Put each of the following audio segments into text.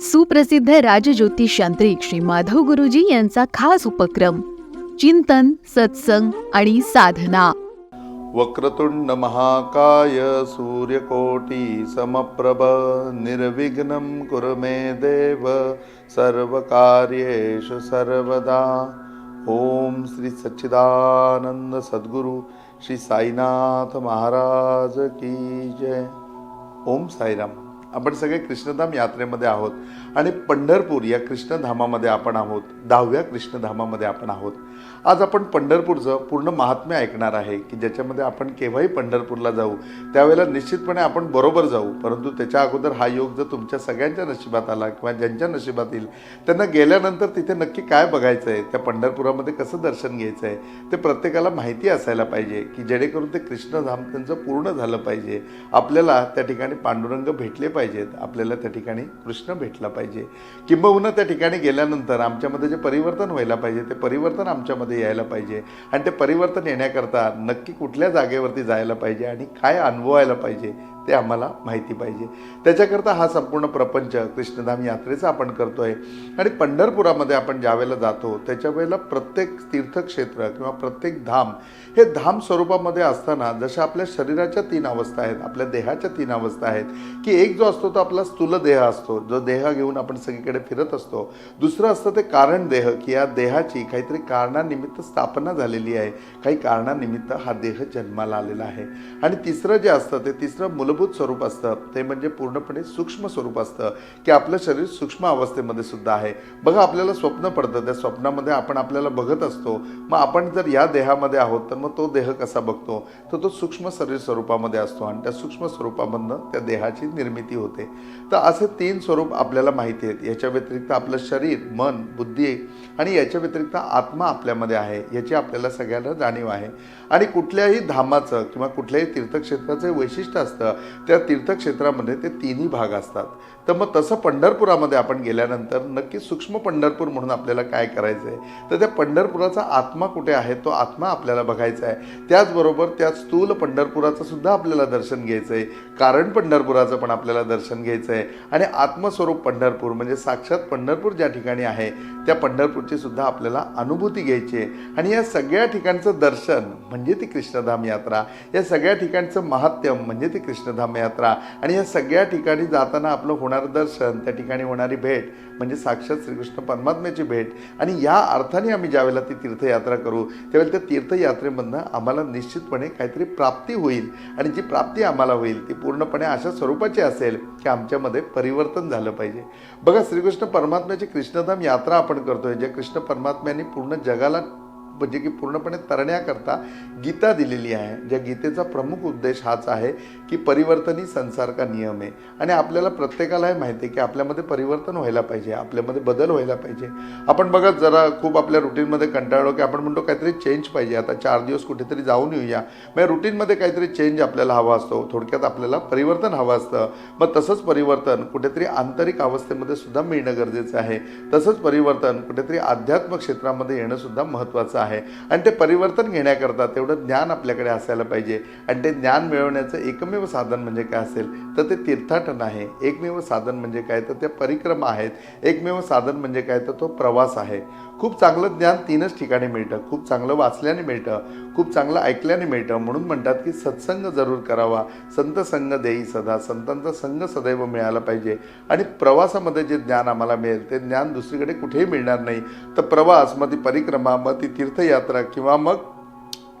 सुप्रसिद्ध राजज्योतिष यांत्रिक श्री माधव गुरुजी यांचा खास उपक्रम चिंतन सत्संग आणि साधना. वक्रतुंड महाकाय सूर्यकोटी समप्रभ निर्विघ्नं कुरमे देव सर्वकार्येषु सर्वदा. ओम श्री सच्चिदानंद सद्गुरु श्री साईनाथ महाराज की जय. ओम साईराम. आपण सगळे कृष्णधाम यात्रेमध्ये आहोत. आणि पंढरपूर या कृष्णधामामध्ये आपण आहोत. दहाव्या कृष्णधामामध्ये आपण आहोत. आज आपण पंढरपूरचं पूर्ण महात्म्य ऐकणार आहे की ज्याच्यामध्ये आपण केव्हाही पंढरपूरला जाऊ त्यावेळेला निश्चितपणे आपण बरोबर जाऊ. परंतु त्याच्या अगोदर हा योग जर तुमच्या सगळ्यांच्या नशिबात आला किंवा ज्यांच्या नशिबात येईल त्यांना गेल्यानंतर तिथे नक्की काय बघायचं आहे त्या पंढरपुरामध्ये कसं दर्शन घ्यायचं आहे ते प्रत्येकाला माहिती असायला पाहिजे की जेणेकरून ते कृष्णधाम त्यांचं पूर्ण झालं पाहिजे. आपल्याला त्या ठिकाणी पांडुरंग भेटले पाहिजेत. आपल्याला त्या ठिकाणी कृष्ण भेटला पाहिजे. किंबहुना त्या ठिकाणी गेल्यानंतर आमच्यामध्ये जे परिवर्तन व्हायला पाहिजे ते परिवर्तन आमच्यामध्ये यायला पाहिजे. आणि ते परिवर्तन येण्याकरता नक्की कुठल्या जागेवरती जायला पाहिजे आणि काय अनुभवायला पाहिजे ते आम्हाला माहिती पाहिजे. त्याच्याकरता हा संपूर्ण प्रपंच कृष्णधाम यात्रेचा आपण करतोय. आणि पंढरपुरामध्ये आपण ज्या वेळेला जातो त्याच्या वेळेला प्रत्येक तीर्थक्षेत्र किंवा प्रत्येक धाम हे धाम स्वरूपामध्ये असताना जशा आपल्या शरीराच्या तीन अवस्था आहेत आपल्या देहाच्या तीन अवस्था आहेत की एक जो असतो तो आपला स्थूल देह असतो जो देह घेऊन आपण सगळीकडे फिरत असतो. दुसरं असतं ते कारण देह की या देहाची काहीतरी कारणानिमित्त स्थापना झालेली आहे. काही कारणानिमित्त हा देह जन्माला आलेला आहे. आणि तिसरं जे असतं ते तिसरं मूलभूत स्वरूप असतं. ते म्हणजे पूर्णपणे सूक्ष्म स्वरूप असतं की आपलं शरीर सूक्ष्म अवस्थेमध्ये सुद्धा आहे. बघा आपल्याला स्वप्न पडतं. त्या स्वप्नामध्ये आपण आपल्याला बघत असतो. मग आपण जर या देहामध्ये आहोत तर मग तो देह कसा बघतो? तर तो सूक्ष्म शरीर स्वरूपामध्ये असतो आणि त्या सूक्ष्म स्वरूपामधनं त्या देहाची निर्मिती होते. तर असे तीन स्वरूप आपल्याला माहिती आहेत. याच्या व्यतिरिक्त आपलं शरीर मन बुद्धी आणि याच्या व्यतिरिक्त आत्मा आपल्यामध्ये आहे. याची आपल्याला सगळ्यांना जाणीव आहे. आणि कुठल्याही धामाचं किंवा कुठल्याही तीर्थक्षेत्राचं वैशिष्ट्य असतं. त्या तीर्थक्षेत्रामध्ये ते तिन्ही भाग असतात. तर मग तसं पंढरपुरामध्ये आपण गेल्यानंतर नक्की सूक्ष्म पंढरपूर म्हणून आपल्याला काय करायचं आहे तर त्या पंढरपुराचा आत्मा कुठे आहे? तो आत्मा आपल्याला बघायचा आहे. त्याचबरोबर त्या स्थूल पंढरपुराचं सुद्धा आपल्याला दर्शन घ्यायचं आहे कारण पंढरपुराचं पण आपल्याला दर्शन घ्यायचं आहे आणि आत्मस्वरूप पंढरपूर म्हणजे साक्षात पंढरपूर ज्या ठिकाणी आहे त्या पंढरपूरची सुद्धा आपल्याला अनुभूती घ्यायची आहे आणि या सगळ्या ठिकाणचं दर्शन म्हणजे ती कृष्णधाम यात्रा. या सगळ्या ठिकाणचं महात्म्य म्हणजे ती कृष्णधाम यात्रा. आणि या सगळ्या ठिकाणी जाताना आपलं होणार दर्शन त्या ठिकाणी होणारी भेट म्हणजे साक्षात श्रीकृष्ण परमात्म्याची भेट. आणि या अर्थाने आम्ही ज्यावेळेला ती तीर्थयात्रा करू त्यावेळेला त्या तीर्थयात्रेमधनं आम्हाला निश्चितपणे काहीतरी प्राप्ती होईल. आणि जी प्राप्ती आम्हाला होईल ती पूर्णपणे अशा स्वरूपाची असेल की आमच्यामध्ये परिवर्तन झालं पाहिजे. बघा श्रीकृष्ण परमात्म्याची कृष्णधाम यात्रा आपण करतोय जे कृष्ण परमात्म्याने पूर्ण जगाला म्हणजे की पूर्णपणे तरण्याकरता गीता दिलेली आहे. ज्या गीतेचा प्रमुख उद्देश हाच आहे की परिवर्तन ही संसार का नियम आहे आणि आपल्याला प्रत्येकाला हे माहिती आहे की आपल्यामध्ये परिवर्तन व्हायला पाहिजे आपल्यामध्ये बदल व्हायला पाहिजे. आपण बघा जरा खूप आपल्या रुटीनमध्ये कंटाळलो की आपण म्हणतो काहीतरी चेंज पाहिजे. आता चार दिवस कुठेतरी जाऊन येऊया. मग रुटीनमध्ये काहीतरी चेंज आपल्याला हवा असतो. थोडक्यात आपल्याला परिवर्तन हवं असतं. मग तसंच परिवर्तन कुठेतरी आंतरिक अवस्थेमध्ये सुद्धा मिळणं गरजेचं आहे. तसंच परिवर्तन कुठेतरी आध्यात्म क्षेत्रामध्ये येणं सुद्धा महत्त्वाचं आहे. आहे. आणि ते परिवर्तन घेण्याकरता तेवढं ज्ञान आपल्याकडे असायला पाहिजे. आणि ते ज्ञान मिळवण्याचं एकमेव साधन म्हणजे काय असेल तर ते तीर्थाटन आहे. एकमेव साधन म्हणजे काय? तर त्या परिक्रमा आहेत. एकमेव साधन म्हणजे काय? तर तो प्रवास आहे. खूप चांगलं ज्ञान तीनच ठिकाणी मिळतं. खूप चांगलं वाचल्याने मिळतं. खूप चांगलं ऐकल्याने मिळतं. म्हणून म्हणतात की सत्संग जरूर करावा. संत संग देई सदा. संतांचा संघ सदैव मिळाला पाहिजे. आणि प्रवासामध्ये जे ज्ञान आम्हाला मिळेल ते ज्ञान दुसरीकडे कुठेही मिळणार नाही. तर प्रवास मग ती परिक्रमा मग ती तीर्थ तीर्थयात्रा किंवा मग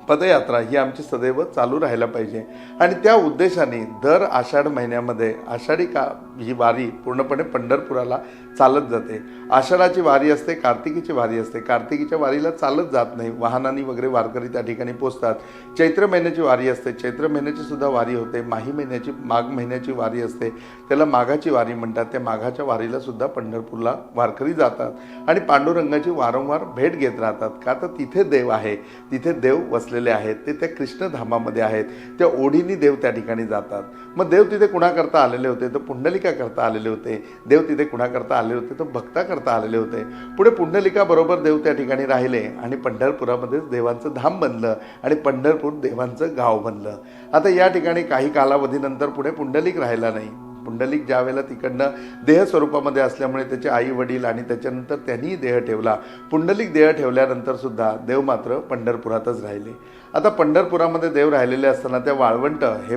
पदयात्रा ही आमची सदैव चालू राहायला पाहिजे. आणि त्या उद्देशाने दर आषाढ महिन्यामध्ये आषाढी का ही वारी पूर्णपणे पंढरपुराला चालत जाते. आषाढाची वारी असते कार्तिकीची वारी असते. कार्तिकीच्या वारीला चालत जात नाही. वाहनांनी वगैरे वारकरी त्या ठिकाणी पोचतात चैत्र महिन्याची वारी असते. चैत्र महिन्याची सुद्धा वारी होते. माही महिन्याची माघ महिन्याची वारी असते. त्याला माघाची वारी म्हणतात. त्या माघाच्या वारीला सुद्धा पंढरपूरला वारकरी जातात आणि पांडुरंगाची वारंवार भेट घेत राहतात. का तर तिथे देव आहे. तिथे देव वसलेले आहेत. ते त्या कृष्णधामामध्ये आहेत. त्या ओढीनी देव त्या ठिकाणी जातात. मग देव तिथे कुणाकरता आलेले होते? तर पुंडलिका करता आलेले होते. देव तिथे कुणाकरता आले होते तर भक्ता करता आलेले होते. पुढे पुंडलिकाबरोबर देव त्या ठिकाणी राहिले आणि पंढरपुरामध्येच देवांचं धाम बनलं आणि पंढरपूर देवांचं गाव बनलं. आता या ठिकाणी काही कालावधीनंतर पुढे पुंडलिक राहिला नाही. पुंडलिक ज्या वेळेला तिकडनं देह स्वरूपामध्ये असल्यामुळे त्याचे आई वडील आणि त्याच्यानंतर त्यांनीही देह ठेवला. पुंडलिक देह ठेवल्यानंतर सुद्धा देव मात्र पंढरपुरातच राहिले. आता पंढरपुरामध्ये देव राहिलेले असताना त्या वाळवंट हे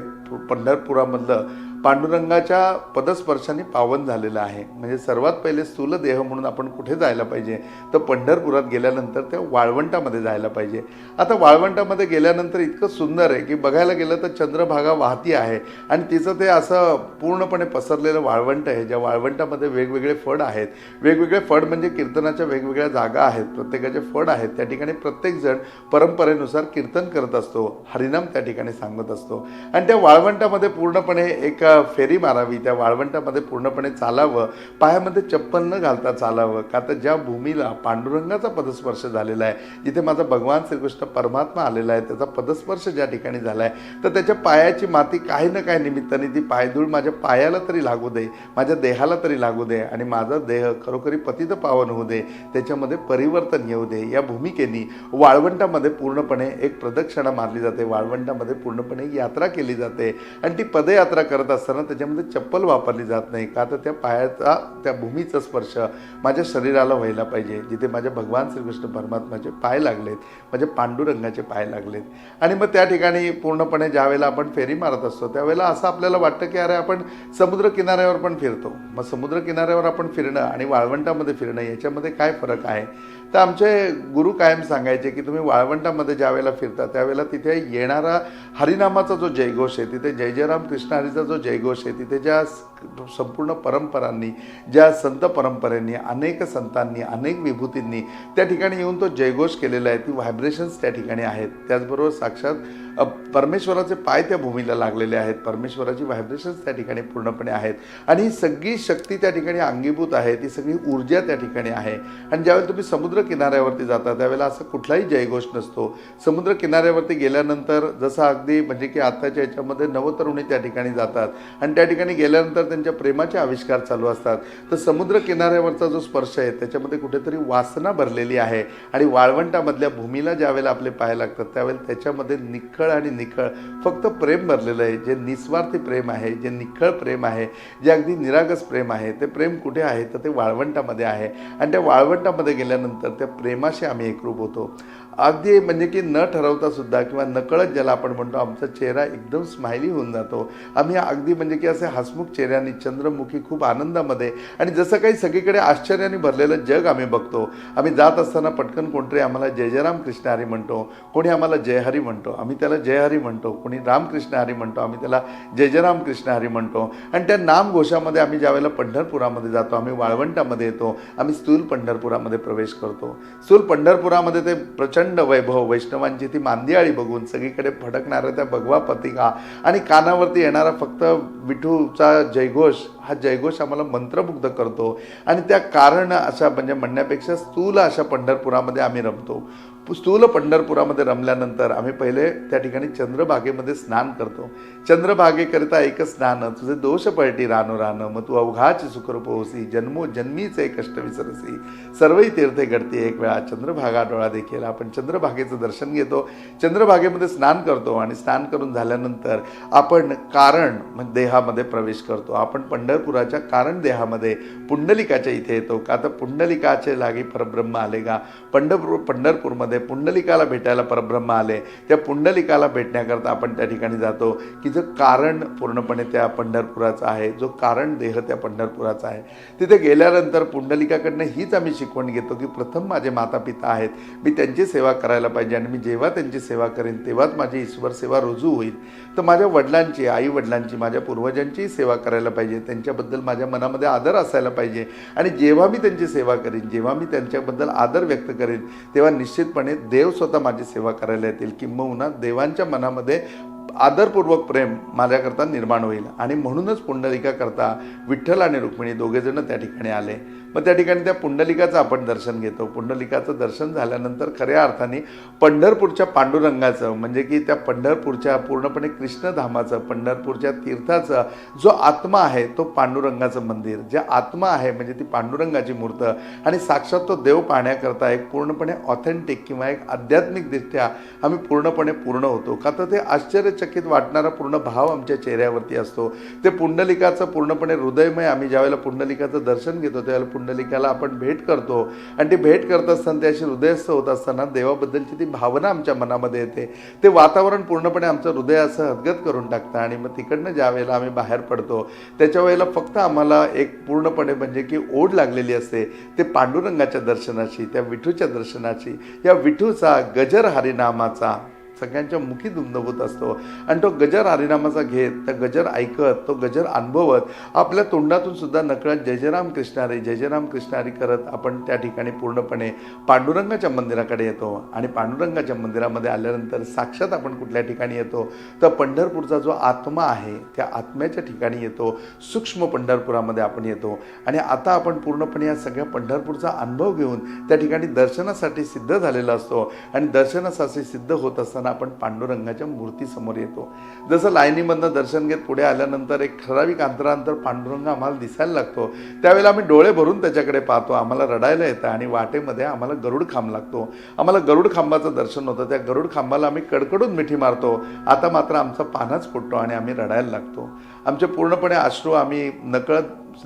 पंढरपुरामधलं पांडुरंगाच्या पदस्पर्शाने पावन झालेलं आहे. म्हणजे सर्वात पहिले स्थूल देह म्हणून आपण कुठे जायला पाहिजे? तर पंढरपुरात गेल्यानंतर त्या वाळवंटामध्ये जायला पाहिजे. आता वाळवंटामध्ये गेल्यानंतर इतकं सुंदर आहे की बघायला गेलं तर चंद्रभागा वाहती आहे. आणि तिचं ते असं पूर्णपणे पसरलेलं वाळवंट आहे. ज्या वाळवंटामध्ये वेगवेगळे फड आहेत. वेगवेगळे फड म्हणजे कीर्तनाच्या वेगवेगळ्या जागा आहेत. प्रत्येकाचे फड आहेत. त्या ठिकाणी प्रत्येकजण परंपरेनुसार कीर्तन करत असतो. हरिनाम त्या ठिकाणी सांगत असतो. आणि त्या वाळवंटामध्ये पूर्णपणे एक फेरी मारावी त्या वाळवंटामध्ये पूर्णपणे चालावं पायामध्ये चप्पल न घालता चालावं. का तर ज्या भूमीला पांडुरंगाचा पदस्पर्श झालेला आहे जिथे माझा भगवान श्रीकृष्ण परमात्मा आलेला आहे त्याचा पदस्पर्श ज्या ठिकाणी झाला आहे तर त्याच्या पायाची माती काही ना काही निमित्ताने ती पायधूळ माझ्या पायाला तरी लागू दे माझ्या देहाला तरी लागू दे आणि माझा देह खरोखरी पतित पावन होऊ दे त्याच्यामध्ये परिवर्तन येऊ दे. या भूमिकेनी वाळवंटामध्ये पूर्णपणे एक प्रदक्षिणा मारली जाते. वाळवंटामध्ये पूर्णपणे यात्रा केली जाते. आणि ती पदयात्रा करत असताना त्याच्यामध्ये चप्पल वापरली जात नाही का तर त्या पायाचा त्या भूमीचा स्पर्श माझ्या शरीराला व्हायला पाहिजे जिथे माझ्या भगवान श्रीकृष्ण परमात्माचे पाय लागलेत म्हणजे पांडुरंगाचे पाय लागलेत. आणि मग त्या ठिकाणी पूर्णपणे ज्या वेळेला आपण फेरी मारत असतो त्यावेळेला असं आपल्याला वाटतं की अरे आपण समुद्र किनाऱ्यावर पण फिरतो. मग समुद्र किनाऱ्यावर आपण फिरणं आणि वाळवंटामध्ये फिरणं याच्यामध्ये काय फरक आहे? तर आमचे गुरु कायम सांगायचे की तुम्ही वाळवंटामध्ये ज्या वेळेला फिरता त्यावेळेला तिथे येणारा हरिनामाचा जो जयघोष आहे तिथे जय जयराम कृष्ण हरीचा जो जयघोष आहे तिथे ज्या संपूर्ण परंपरांनी ज्या संत परंपरेंनी अनेक संतांनी अनेक विभूतींनी त्या ठिकाणी येऊन तो जयघोष केलेला आहे. ती व्हायब्रेशन्स त्या ठिकाणी आहेत. त्याचबरोबर साक्षात परमेश्वराचे पाय त्या भूमीला लागलेले आहेत. परमेश्वराची व्हायब्रेशन्स त्या ठिकाणी पूर्णपणे आहेत. आणि ही सगळी शक्ती त्या ठिकाणी अंगीभूत आहे. ती सगळी ऊर्जा त्या ठिकाणी आहे. आणि ज्यावेळी तुम्ही समुद्र किनाऱ्यावरती जातात. त्यावेळेला असं कुठलाही जयघोष नसतो. समुद्र किनाऱ्यावरती गेल्यानंतर जसं अगदी म्हणजे की आत्ताच्या याच्यामध्ये नवतरुणी त्या ठिकाणी जातात. आणि त्या ठिकाणी गेल्यानंतर त्यांच्या प्रेमाचे आविष्कार चालू असतात. तर समुद्र किनाऱ्यावरचा जो स्पर्श आहे त्याच्यामध्ये कुठेतरी वासना भरलेली आहे. आणि वाळवंटामधल्या भूमीला ज्यावेळेला आपले पाय लागतात त्यावेळेला त्याच्यामध्ये निखळ आणि निखळ फक्त प्रेम भरलेलं आहे. जे निस्वार्थी प्रेम आहे जे निखळ प्रेम आहे जे अगदी निरागस प्रेम आहे ते प्रेम कुठे आहे? तर ते वाळवंटामध्ये आहे. आणि त्या वाळवंटामध्ये गेल्यानंतर त्या प्रेमाशी आम्ही एकरूप होतो. अगदी म्हणजे की न ठरवता सुद्धा किंवा नकळत ज्याला आपण म्हणतो आमचा चेहरा एकदम स्माइली होऊन जातो. आम्ही अगदी म्हणजे की असे हसमुख चेहऱ्याने चंद्रमुखी खूप आनंदामध्ये आणि जसं काही सगळीकडे आश्चर्याने भरलेलं जग आम्ही बघतो. आम्ही जात असताना पटकन कोणतरी आम्हाला जय जयराम कृष्ण हरी म्हणतो कोणी आम्हाला जयहरी म्हणतो आम्ही त्याला जयहरी म्हणतो कोणी रामकृष्ण हरी म्हणतो आम्ही त्याला जय जयराम कृष्ण हरी म्हणतो. आणि त्या नामघोषामध्ये आम्ही ज्यावेळेला पंढरपुरामध्ये जातो आम्ही वाळवंटामध्ये येतो आम्ही स्थूल पंढरपुरामध्ये प्रवेश करतो. स्थूल पंढरपुरामध्ये ते प्रचंड वैभव वैष्णवांची ती मांदियाळी बघून सगळीकडे फडकणाऱ्या त्या भगवा पतिका आणि कानावरती येणारा फक्त विठूचा जयघोष हा जयघोष आम्हाला मंत्रमुग्ध करतो. आणि त्या कारण अशा म्हणजे म्हणण्यापेक्षा स्थूल अशा पंढरपुरामध्ये आम्ही रमतो. स्थूल पंढरपुरामध्ये रमल्यानंतर आम्ही पहिले त्या ठिकाणी चंद्रभागेमध्ये स्नान करतो. चंद्रभागेकरिता एक स्नान तुझे दोष पळटी रानो राहणं मग तू अवघाची सुखरूपोसी जन्मो जन्मीचे कष्ट विसरसी. सर्वही तीर्थे घडते एक वेळा चंद्रभागा डोळा देखील. आपण चंद्रभागेचं दर्शन घेतो. चंद्रभागेमध्ये स्नान करतो आणि स्नान करून झाल्यानंतर आपण कारण देहामध्ये प्रवेश करतो. आपण पंढरपुराच्या कारण देहामध्ये पुंडलिकाच्या इथे येतो. का तर पुंडलिकाचे लागी परब्रह्म आले का पंढरपूर पंढरपूरमध्ये पुंडलिकाला भेटायला परब्रह्म आले. त्या पुंडलिकाला भेटण्याकरता आपण त्या ठिकाणी जातो की जो कारण पूर्णपणे त्या पंढरपुराचा आहे जो कारण देह त्या पंढरपुराचा आहे. तिथे गेल्यानंतर पुंडलिकाकडनं हीच आम्ही शिकवण घेतो की प्रथम माझे माता पिता आहेत. मी त्यांची सेवा करायला पाहिजे आणि मी जेव्हा त्यांची सेवा करेन तेव्हाच माझी ईश्वर सेवा रुजू होईल. तर माझ्या वडिलांची आई वडिलांची माझ्या पूर्वजांची सेवा करायला पाहिजे. त्यांच्याबद्दल माझ्या मनामध्ये आदर असायला पाहिजे. आणि जेव्हा मी त्यांची सेवा करेन जेव्हा मी त्यांच्याबद्दल आदर व्यक्त करेन तेव्हा निश्चितपणे देव स्वतः माझी सेवा करायला येतील. किंबहुना देवांच्या मनामध्ये आदरपूर्वक प्रेम माझ्याकरता निर्माण होईल. आणि म्हणूनच पुंडलिकाकरता विठ्ठल आणि रुक्मिणी दोघेजण त्या ठिकाणी आले. मग त्या ठिकाणी त्या पुंडलिकाचं आपण दर्शन घेतो. पुंडलिकाचं दर्शन झाल्यानंतर खऱ्या अर्थाने पंढरपूरच्या पांडुरंगाचं म्हणजे की त्या पंढरपूरच्या पूर्णपणे कृष्णधामाचं पंढरपूरच्या तीर्थाचं जो आत्मा आहे तो पांडुरंगाचं मंदिर. जे आत्मा आहे म्हणजे ती पांडुरंगाची मूर्त. आणि साक्षात तो देव पाहण्याकरता एक पूर्णपणे ऑथेंटिक किंवा एक आध्यात्मिकदृष्ट्या आम्ही पूर्णपणे पूर्ण होतो. का तर ते आश्चर्य आश्चर्यचकित वाटणारा पूर्ण भाव आमच्या चेहऱ्यावरती असतो. ते पुंडलिकाचं पूर्णपणे हृदयमय. आम्ही ज्यावेळेला पुंडलिकाचं दर्शन घेतो त्यावेळेला पुंडलिकाला आपण भेट करतो. आणि ती भेट करत असताना त्याशी हृदयस्थ होत असताना देवाबद्दलची ती भावना आमच्या मनामध्ये येते. ते वातावरण पूर्णपणे आमचं हृदय असं हदगत करून टाकतं. आणि मग तिकडनं ज्या वेळेला आम्ही बाहेर पडतो त्याच्या वेळेला फक्त आम्हाला एक पूर्णपणे म्हणजे की ओढ लागलेली असते. ते पांडुरंगाच्या दर्शनाची त्या विठूच्या दर्शनाची या विठूचा गजर हरिनामाचा सगळ्यांच्या मुखी दुमदबूत असतो. आणि तो गजर हरिनामाचा घेत त्या गजर ऐकत तो गजर अनुभवत आपल्या तोंडातून सुद्धा नकळत जय जयराम कृष्णारी जय जयराम कृष्णारी करत आपण त्या ठिकाणी पूर्णपणे पांडुरंगाच्या मंदिराकडे येतो. आणि पांडुरंगाच्या मंदिरामध्ये आल्यानंतर साक्षात आपण कुठल्या ठिकाणी येतो? तर पंढरपूरचा जो आत्मा आहे त्या आत्म्याच्या ठिकाणी येतो. सूक्ष्म पंढरपुरामध्ये आपण येतो. आणि आता आपण पूर्णपणे या सगळ्या पंढरपूरचा अनुभव घेऊन त्या ठिकाणी दर्शनासाठी सिद्ध झालेला असतो. आणि दर्शनासाठी सिद्ध होत असताना आपण पांडुरंगाच्या मूर्तीसमोर येतो. जसं लाईनीमधनं दर्शन घेत पुढे आल्यानंतर एक ठराविक अंतरानंतर पांडुरंग आम्हाला दिसायला लागतो. त्यावेळेला आम्ही डोळे भरून त्याच्याकडे पाहतो. आम्हाला रडायला येतं आणि वाटेमध्ये आम्हाला गरुड खांब लागतो. आम्हाला गरुड खांबाचं दर्शन होतं. त्या गरुड खांबाला आम्ही कडकडून मिठी मारतो. आता मात्र आमचा पानाच फुटतो आणि आम्ही रडायला लागतो. आमचे पूर्णपणे अश्रू आम्ही नकळत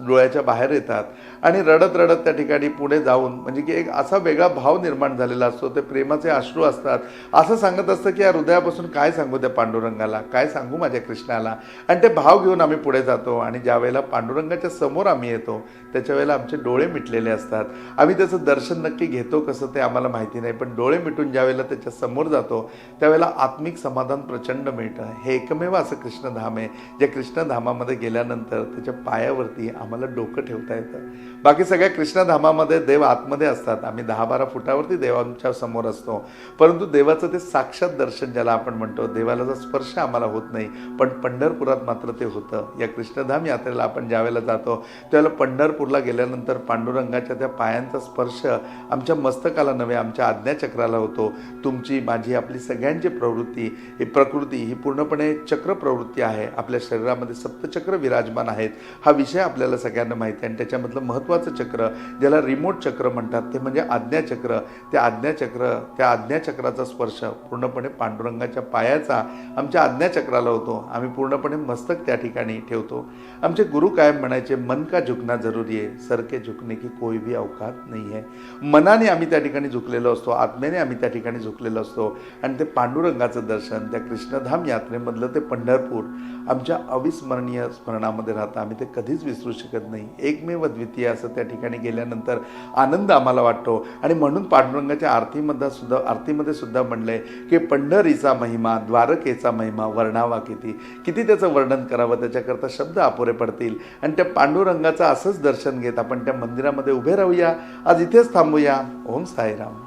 डोळ्याच्या बाहेर येतात आणि रडत रडत त्या ठिकाणी पुढे जाऊन म्हणजे की एक असा वेगळा भाव निर्माण झालेला असतो ते प्रेमाचे अश्रू असतात. असं सांगत असतं की या हृदयापासून काय सांगू त्या पांडुरंगाला काय सांगू माझ्या कृष्णाला? आणि ते भाव घेऊन आम्ही पुढे जातो आणि ज्या वेळेला पांडुरंगाच्या समोर आम्ही येतो त्याच्या वेळेला आमचे डोळे मिटलेले असतात. आम्ही त्याचं दर्शन नक्की घेतो कसं ते आम्हाला माहिती नाही पण डोळे मिटून ज्या वेळेला त्याच्यासमोर जातो त्यावेळेला आत्मिक समाधान प्रचंड मिळतं. हे एकमेव असं कृष्णधाम आहे जे कृष्ण कृष्णधामामध्ये गेल्यानंतर त्याच्या पायावरती आम्हाला डोकं ठेवता येतं. बाकी सगळ्या कृष्णधामामध्ये देव आतमध्ये असतात. आम्ही दहा बारा फुटावरती देवांच्या समोर असतो. परंतु देवाचं ते साक्षात दर्शन ज्याला आपण म्हणतो देवाला स्पर्श आम्हाला होत नाही पण पंढरपुरात मात्र ते होतं. या कृष्णधाम यात्रेला आपण ज्यावेळेला जातो त्यावेळेला पंढरपूरला गेल्यानंतर पांडुरंगाच्या त्या पायांचा स्पर्श आमच्या मस्तकाला नव्हे आमच्या आज्ञाचक्राला होतो. तुमची माझी आपली सगळ्यांची प्रवृत्ती ही प्रकृती ही पूर्णपणे चक्र प्रवृत्ती आहे. आपल्या शरीरामध्ये सप्तचक्र विराजमान आहेत. हा विषय आपल्याला सगळ्यांना माहिती आहे आणि त्याच्यामधलं महत्त्वाचं चक्र ज्याला रिमोट चक्र म्हणतात ते म्हणजे आज्ञाचक्र त्या आज्ञाचक्र त्या आज्ञाचक्राचा स्पर्श पूर्णपणे पांडुरंगाच्या पायाचा आमच्या आज्ञाचक्राला होतो. आम्ही पूर्णपणे मस्तक त्या ठिकाणी ठेवतो. आमचे गुरु कायम म्हणायचे मन का झुकना जरुरी आहे. सरके झुकणे की कोई भी अवकात नाही आहे मनाने आम्ही त्या ठिकाणी झुकलेलो असतो आत्म्याने आम्ही त्या ठिकाणी झुकलेलो असतो. आणि ते पांडुरंगाचं दर्शन त्या कृष्णधाम यात्रेमधलं ते पंढरपूर आमच्या अविस्मरणीय स्मरणामध्ये राहतं. आम्ही ते कधीच विसरू शकत नाही. एकमेव द्वितीय असं त्या ठिकाणी गेल्यानंतर आनंद आम्हाला वाटतो. आणि म्हणून पांडुरंगाच्या आरतीमध्ये सुद्धा आरतीमध्ये सुद्धा म्हणलं आहे की पंढरीचा महिमा द्वारकेचा महिमा वर्णावा किती? किती त्याचं वर्णन करावं? त्याच्याकरता शब्द अपुरे पडतील. आणि त्या पांडुरंगाचं असंच दर्शन घेत आपण त्या मंदिरामध्ये उभे राहूया. आज इथेच थांबूया. ओम साईराम.